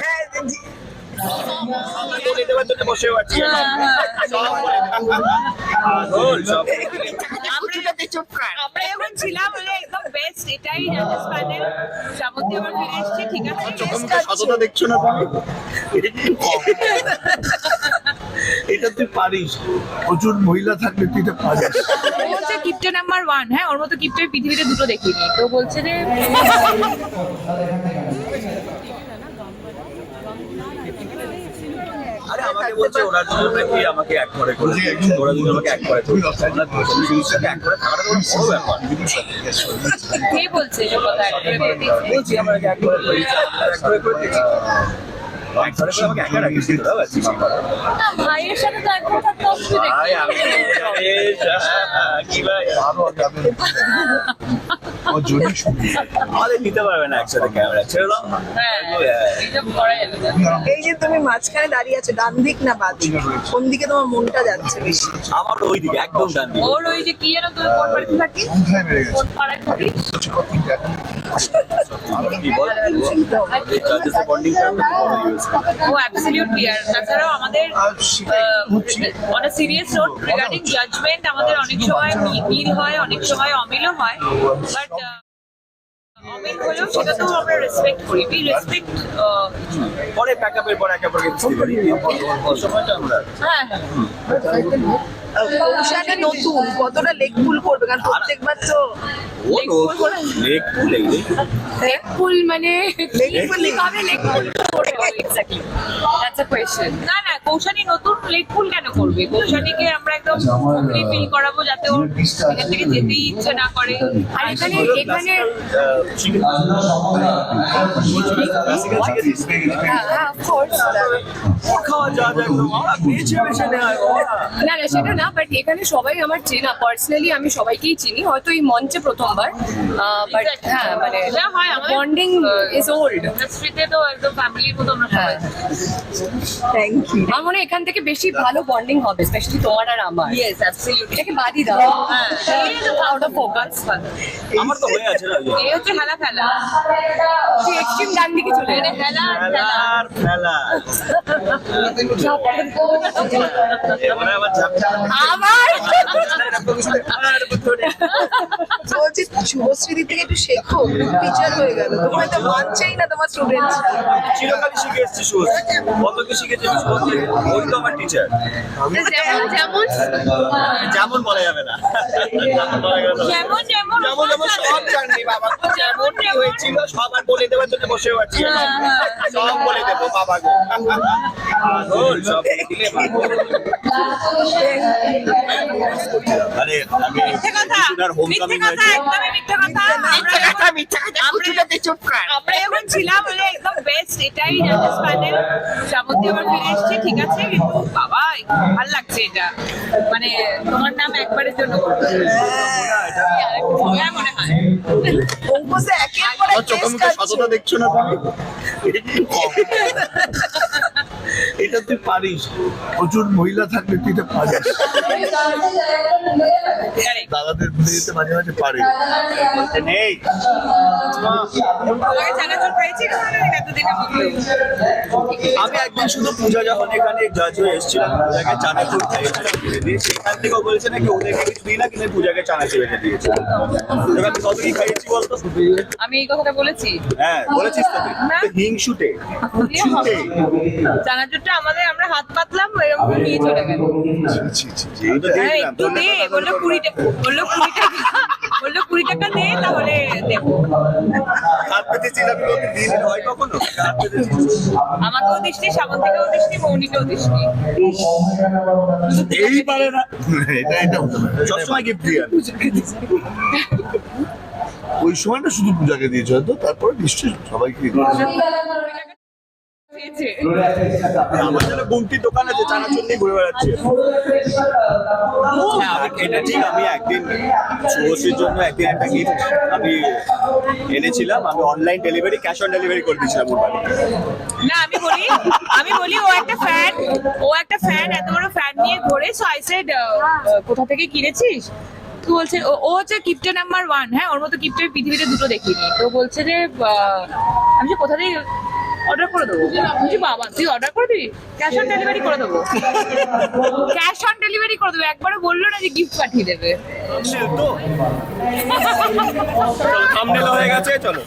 হ্যাঁ আমরা ছিলাম একদম বেস্ট এটাই আবার ফিরে এসেছে ঠিক আছে? দেখছ না এটা তুই পারিস। প্রচুর মহিলা থাকলে তুই এটা পারিস। ও হচ্ছে নাম্বার ওয়ান হ্যাঁ ওর মতো কিপটে পৃথিবীতে দুটো দেখিনি। তো বলছে যে আরে আমাকে বলছে ওরা দুজন নাকি আমাকে এক করে করেছে ওরা দুজন আমাকে এক করে এক করে থাকাটা তো বড় ব্যাপার। কে বলছে যে কথা একটা করে দিয়েছে? বলছি আমরা এক করে করেছি এক করে করে এক করে করে একা ভাইয়ের সাথে তো একবার থাকতে অসুবিধা কি? ভাই আমি কি ভাই আমাদের নিতে পারবে না একসাথে ক্যামেরা ছেড়ে দাও। হ্যাঁ। এই যে তুমি মাঝখানে দাঁড়িয়ে আছো ডান দিক না বাদ দিক? কোন দিকে তোমার মনটা যাচ্ছে বেশি? আমার ওই দিকে একদম ডান দিকে। ওর ওই যে কি যেন তুমি কোন বাড়িতে থাকি? কোন পাড়ায় থাকিস কি বল? জাজেস বন্ডিং করতে বড় ইউজ ও অ্যাবসলিউটলি আর তাছাড়াও আমাদের on a serious note regarding judgement আমাদের অনেক সময় মিল হয় অনেক সময় অমিলও হয় বাট অমিল হলেও সেটা তো আমরা রেসপেক্ট করি। উই রেসপেক্ট পরে প্যাকআপের পরে একে অপরকে ফোন করি। সময়টা আমরা হ্যাঁ। কৌশালে নতুন কতটা লেগ পুল করবে? কারণ প্রত্যেকবার তো লেগ পুল লেগ পুল মানে Leg pull কবে লেগ পুল করে এক্স্যাক্টলি দ্যাটস আ কোয়েশ্চেন না না কৌশানী নতুন লেগ পুল কেন করবে? কৌশানীকে আমরা একদম ফ্রি ফিল করাবো যাতে ওর এখান থেকে যেতেই ইচ্ছে না করে। আর এখানে এখানে বেছে বেছে নেওয়া না না সেটা না বাট এখানে সবাই আমার চেনা। পার্সোনালি আমি সবাইকেই চিনি হয়তো এই মঞ্চে প্রথমবার। বাট হ্যাঁ মানে বন্ডিং ইজ ওল্ড ইন্ডাস্ট্রিতে তো একদম ফ্যামিলির মতো আমরা সবাই। থ্যাংক ইউ আমার মনে হয় এখান থেকে বেশি ভালো বন্ডিং হবে স্পেশালি তোমার আর আমার। ইয়েস অ্যাবসলিউটলি এটাকে বাদই দাও। হ্যাঁ। আউট অফ ফোকাস আমার তো হয়ে আছে না এই হচ্ছে খেলা খেলা তুই এক্সট্রিম ডান দিকে চলে এটা খেলা আর খেলা খেলার খেলা এবারে আবার ঝাপটা। আমার বলছি শুভশ্রীদি থেকে একটু শেখো টিচার হয়ে গেল। তোমার তো মানছেই না তোমার স্টুডেন্ট চিরকালই শিখে এসছি সুজ কত কি শিখেছি আমি ওই তো আমার টিচার যেমন যেমন। যেমন বলা যাবে না। যেমন যেমন। যেমন যেমন যেমন সব জানি বাবা। যেমন কি হয়েছিল সব আর বলে দেওয়ার জন্য বসে আছি। সব বলে দেবো বাবা আরে আমি ঠিক আছে কিন্তু বাবা ভালো লাগছে এটা মানে তোমার নাম একবারের জন্য মনে হয় দেখছ না তুমি? এটা তুই পারিস। প্রচুর মহিলা থাকবে তুই এটা পারিস। ভুলে যেতে মাঝে মাঝে পারে বলতে নেই আমি একদিন শুধু পূজা যখন এখানে জাজ হয়ে এসেছিলাম পূজাকে চানাচুর খাইয়েছিলাম সেখান থেকে বলেছে নাকি ওদেরকে কিছু দিই না কিন্তু পূজাকে চানাচুর এনে দিয়েছি আমি কত কি খাইয়েছি বলতো আমি এই কথাটা বলেছি হ্যাঁ বলেছিস তো। হিংসুটে চানাচুরটা আমাদের আমরা হাত পাতলাম এরকম করে নিয়ে চলে গেল হ্যাঁ একটু দে বলল কুড়ি টাকা বলল কুড়ি বলল কুড়ি টাকা দে তাহলে দেবো। হাত পেতেছিস আমি তোকে দিন কখনো? হাত পেতেছিস আমাকেও দৃষ্টি সামন্তিকেও দৃষ্টি মৌনিকেও দৃষ্টি। এই পারে না এটা এটা সবসময় গিফট দিয়ে ওই সময়টা শুধু পূজাকে দিয়েছে হয়তো তারপরে নিশ্চয়ই সবাইকে আমার দোকান আছে চানাচুর নিয়ে ঘুরে বেড়াচ্ছে। হ্যাঁ আমি এটা ঠিক আমি একদিন শুভশ্রীর জন্য একদিন একটা গিফট আমি এনেছিলাম। আমি online delivery cash on delivery করে দিয়েছিলাম ওর না আমি বলি আমি বলি ও একটা ফ্যান ও একটা ফ্যান এত বড় ফ্যান নিয়ে ঘোরে। সো আই সেড কোথা থেকে কিনেছিস? তো বলছে ও- হচ্ছে কিপটে নাম্বার ওয়ান হ্যাঁ ওর মতো কিপটে পৃথিবীতে দুটো দেখিনি। তো বলছে যে আমি যে কোথা থেকে অর্ডার করে দেবো বলছি বাবা তুই অর্ডার করে দিবি ক্যাশ অন ডেলিভারি করে দেবো ক্যাশ অন ডেলিভারি করে দেবো একবারও বলল না যে গিফট পাঠিয়ে দেবে তো থামনেল হয়ে গেছে চলো